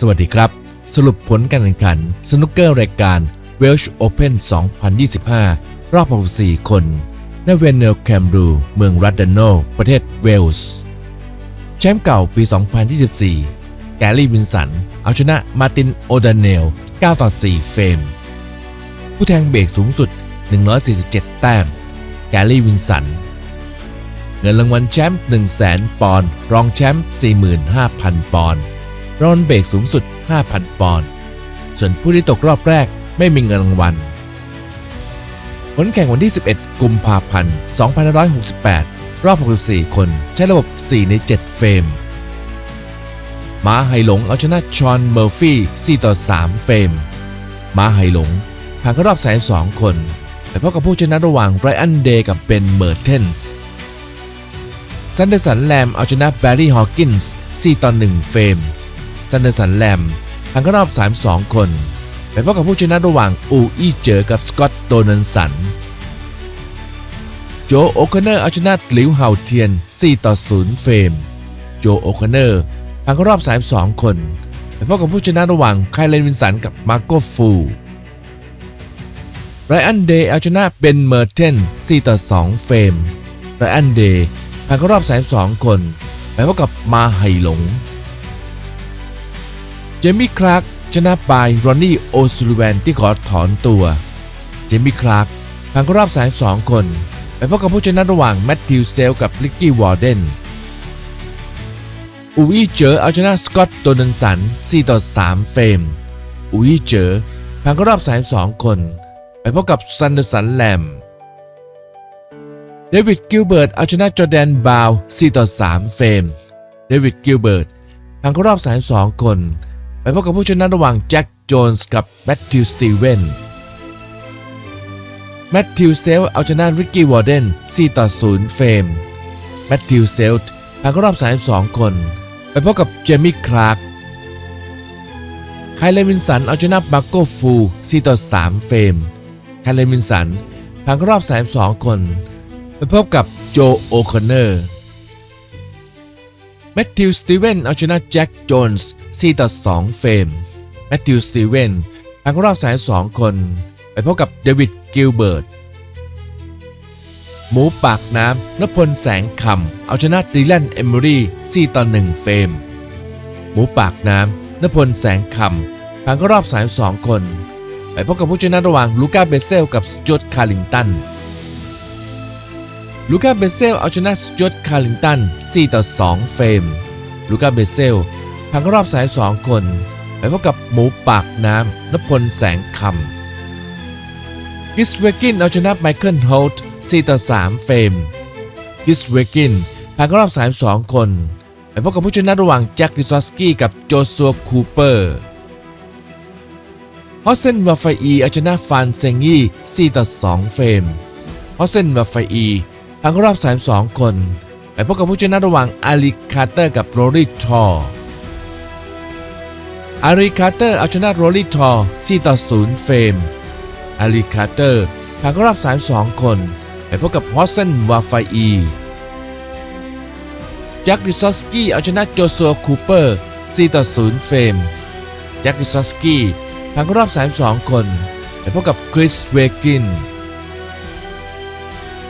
สวัสดีครับ สรุปผลการแข่งขัน สนุกเกอร์รายการ Welsh Open 2025 รอบ 64 คนณเวนเนลแคมบรู เมืองรัดเดโน ประเทศเวลส์ แชมป์เก่าปี 2024 แกลลี่วินสัน เอาชนะมาตินโอดานเนล 9 ต่อ 4 เฟรม ผู้แทงเบรกสูงสุด 147 แต้ม แกลลี่วินสัน เงินรางวัลแชมป์ 100,000 ปอนด์ รองแชมป์ 45,000 ปอนด์ รอนเบรกสูงสุด 5,000 ปอนด์ ส่วนผู้ที่ตกรอบแรกไม่มีเงินรางวัล ผลแข่งวันที่ 11 กุมภาพันธ์ 2568 รอบ 64 คน ใช้ระบบ 4 ใน 7 เฟรม ม้าไฮหลงเอาชนะชอนเมอร์ฟี่ 4 ต่อ 3 เฟรม ม้าไฮหลงผ่านเข้ารอบ 32 คนไปพบกับผู้ชนะระหว่างไรอันเดย์กับเบนเมอร์เทนส์ซันเดอร์สันแลมเอาชนะแบร์รี่ฮอว์กินส์ 4 ต่อ 1 เฟรม ซันเดอร์สันแลมผ่านเข้ารอบ 32 คน ไปพบกับผู้ชนะระหว่างอูอี้เจอกับสกอตต์โดนันสัน โจโอคเนอร์เอาชนะหลิวเฮาเทียน 4 ต่อ 0 เฟรม โจโอคเนอร์ผ่านเข้ารอบ 32 คน ไปพบกับผู้ชนะระหว่างไคลเลนวินสันกับมาโกฟูไรอันเดย์เอาชนะเบนเมอร์เทน 4 ต่อ 2 เฟรมไรอันเดย์ผ่านเข้ารอบ 32 คน ไปพบกับมาไฮหลง จมี่คลาร์กชนะบายรอนนี่โอซูลิแวนที่ขอถอนตัว เจมี่คลาร์กผ่านเข้ารอบ32คน ไปพบกับผู้ชนะระหว่างแมตติวเซลกับลิกกี้วอร์เดนอูอี้เจอเอาชนะสกอตต์โดนันสัน 4 ต่อ 3 เฟรมอูอี้เจอผ่านเข้ารอบ32คน ไปพบกับซันเดอร์สันแลม เดวิดกิลเบิร์ตเอาชนะจอแดนบาว 4 ต่อ 3 เฟรม เดวิดกิลเบิร์ตผ่านเข้ารอบ32คน ไปพบกับผู้ชนะระหว่างแจ็คโจนส์กับแมตติวสตีเวนแมตติวเซลเอาชนะริกกี้วอร์เดน4ต่อ0เฟรมแมตติวเซลผ่านเข้ารอบ 32 คน ไปพบกับเจมี่คลาร์กไคลเลนวินสันเอาชนะมาโกฟู4ต่อ3เฟรมไคลเลนวินสันผ่านเข้ารอบ 32 คน ไปพบกับโจโอคอนเนอร์ แมตติว สตีเวนเอาชนะแจ็ค โจนส์4ต่อ2เฟรม แมตติว สตีเวนผ่านเข้ารอบ32คน ไปพบกับเดวิด กิลเบิร์ต หมูปากน้ำนพลแสงคำเอาชนะดีแลนเอมอรี่4ต่อ1เฟรม หมูปากน้ำนพลแสงคำผ่านเข้ารอบ32คน ไปพบกับผู้ชนะระหว่างลูก้า เบเซล กับสจวตคาร์ลิงตัน ลูก้าเบเซลเอาชนะสจวตคาร์ลิงตัน 4 ต่อ 2 เฟรม ลูก้าเบเซลผ่านเข้ารอบ32คน ไปพบกับหมูปากน้ำนพลแสงคำกิสเวกินเอาชนะไมเคิลโฮลต์4ต่อ 3 เฟรมกิสเวกินผ่านเข้ารอบ32คน ไปพบกับผู้ชนะระหว่างแจ็คดิซอสกี้กับโจซัวคูเปอร์ฮอสเซนวาไฟอีเอาชนะฟานเซงยี่4ต่อ 2 เฟรมฮอสเซนวาไฟอี เข้ารอบ 32 คน ไปพบกับผู้ชนะระหว่างอาลีคาเตอร์กับโรลี่ทอร์อารีคาเตอร์เอาชนะโรลี่ทอร์4ต่อ0เฟรมอาลีคาเตอร์ผ่านเข้ารอบ 32 คน ไปพบกับฮอสเซนวาไฟอีแจ็คดิซอสกี้เอาชนะโจซัวคูเปอร์4ต่อ0เฟรมแจ็คดิซอสกี้ผ่านเข้ารอบ 32 คน ไปพบกับคริสเวกิน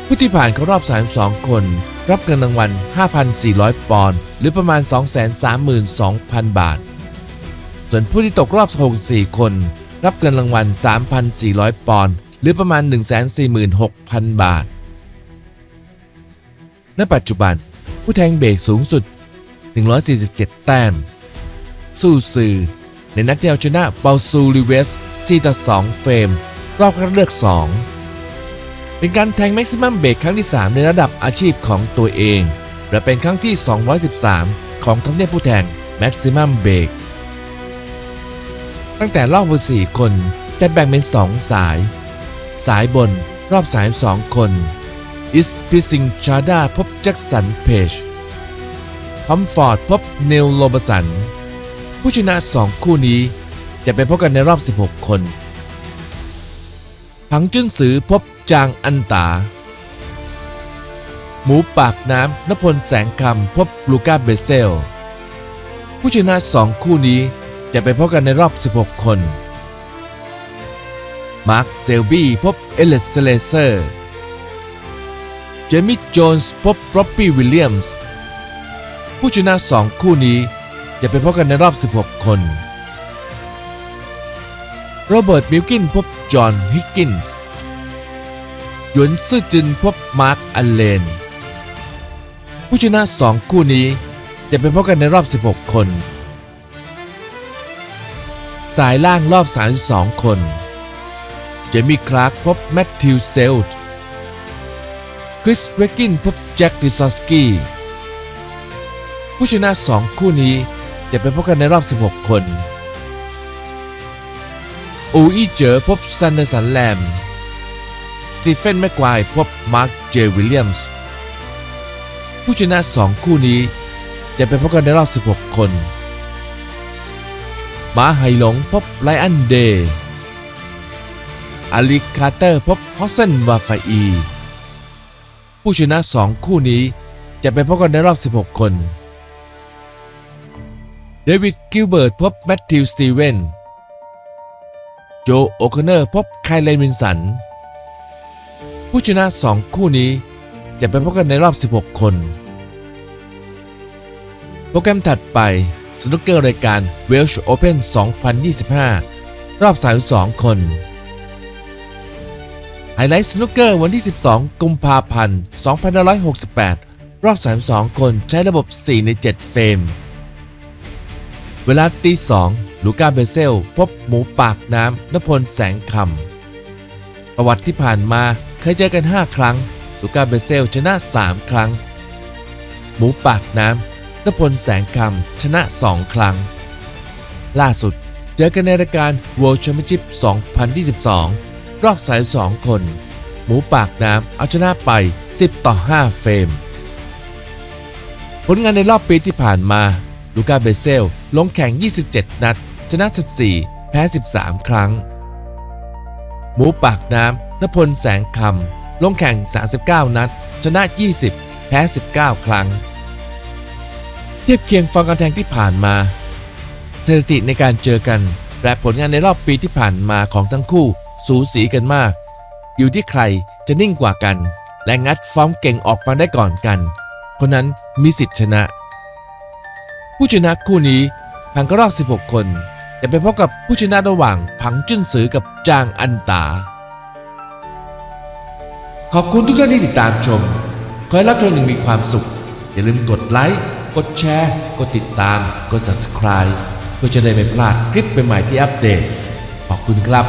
ผู้ที่ผ่านเข้ารอบ 32 คน รับเงินรางวัล 5,400 ปอนด์หรือประมาณ 232,000 บาท ส่วนผู้ที่ตกรอบ 64 คน รับเงินรางวัล 3,400 ปอนด์หรือประมาณ 146,000 บาท ณ ปัจจุบัน ผู้แทงเบรกสูงสุด 147 แต้ม สู้ซือในนัดที่เอาชนะเปาซูริเวส 4 ต่อ 2 เฟรม รอบคัดเลือก 2 เป็นการแทงแม็กซิมัมเบรกครั้งที่ 3 ในระดับอาชีพของตัวเอง และเป็นครั้งที่ 213 ของทำเนียบผู้แทงแม็กซิมัมเบรกตั้งแต่รอบ4คนจะแบ่งเป็น 2 สาย สายบนรอบสาย2คนอิสพิซิงชาดาพบแจ็คสันเพจทอมฟอร์ดพบเนลโลบสัน ผู้ชนะ 2 คู่นี้จะไปพบกันในรอบ 16 คน ผังจุนซือพบ จางอันตา หมูปากน้ำนพลแสงคำพบลูก้าเบเซล ผู้ชนะ2คู่นี้จะไปพบกันในรอบ 16 คน มาร์คเซลบี้พบเอเลสเลเซอร์ เจมี่โจนส์พบร็อบบี้วิลเลียมส์ ผู้ชนะ2คู่นี้จะไปพบกันในรอบ 16 คน โรเบิร์ตมิลกินพบจอห์นฮิกกินส์ หยวนซื่อจินพบมาร์คอัลเลน ผู้ชนะ 2 คู่นี้จะไปพบกันในรอบ 16 คน สายล่างรอบ 32 คน เจมี่คลาร์กพบแมทธิวเซลต์คริสเวกินพบแจ็คดิซอสกี้ผู้ชนะ 2 คู่นี้จะไปพบกันในรอบ 16 คน อูอี้เจอพบซันเดอร์สันแลม สตีเฟนแม็กควายพบมาร์คเจวิลเลียมส์ผู้ชนะ 2 คู่นี้จะไปพบกันในรอบ 16 คนมาไฮหลงพบไลอันเดย์อาลีคาร์เตอร์พบฮอสเซนวาฟาอี ผู้ชนะ 2 คู่นี้จะไปพบกันในรอบ 16 คน เดวิดกิลเบิร์ตพบแมตติวสตีเวน โจโอคอนเนอร์พบไคลเลนวินสัน ผู้ชนะ 2 คู่นี้จะไปพบกันในรอบ 16 คน โปรแกรมถัดไปสนุกเกอร์รายการ Welsh Open 2025 รอบ 32 คน ไฮไลท์สนุกเกอร์วันที่ 12 กุมภาพันธ์ 2568 รอบ 32 คนใช้ระบบ 4 ใน 7 เฟรม เวลาตี 2 ลูก้าเบเซล พบหมูปากน้ำนพลแสงคำประวัติที่ผ่านมา เคยเจอกัน 5 ครั้ง ลูก้าเบเซลชนะ 3 ครั้ง หมูปากน้ำนพลแสงคำชนะ 2 ครั้ง ล่าสุดเจอกันในรายการ World Championship 2022 รอบ32คน หมูปากน้ำเอาชนะไป 10 ต่อ 5 เฟรม ผลงานในรอบปีที่ผ่านมา ลูก้าเบเซล ลงแข่ง 27 นัด ชนะ 14 แพ้ 13 ครั้ง หมูปากน้ำ นพลแสงคำลงแข่ง 39 นัด ชนะ 20 แพ้ 19 ครั้ง เทียบเคียงฟอร์มการแทงที่ผ่านมาสถิติในการเจอกัน และผลงานในรอบปีที่ผ่านมาของทั้งคู่สูสีกันมาก อยู่ที่ใครจะนิ่งกว่ากัน และงัดฟอร์มเก่งออกมาได้ก่อนกัน คนนั้นมีสิทธิชนะ ผู้ชนะคู่นี้ผ่านก็รอบ 16 คน จะไปพบกับผู้ชนะระหว่างผังจุ้นซือกับจางอันตา ขอบคุณทุกท่านที่ติดตามชม ขอให้รับชมอย่างมีความสุข อย่าลืมกดไลค์ กดแชร์ กดติดตาม กด subscribe เพื่อจะได้ไม่พลาดคลิปใหม่ๆที่อัปเดต ขอบคุณครับ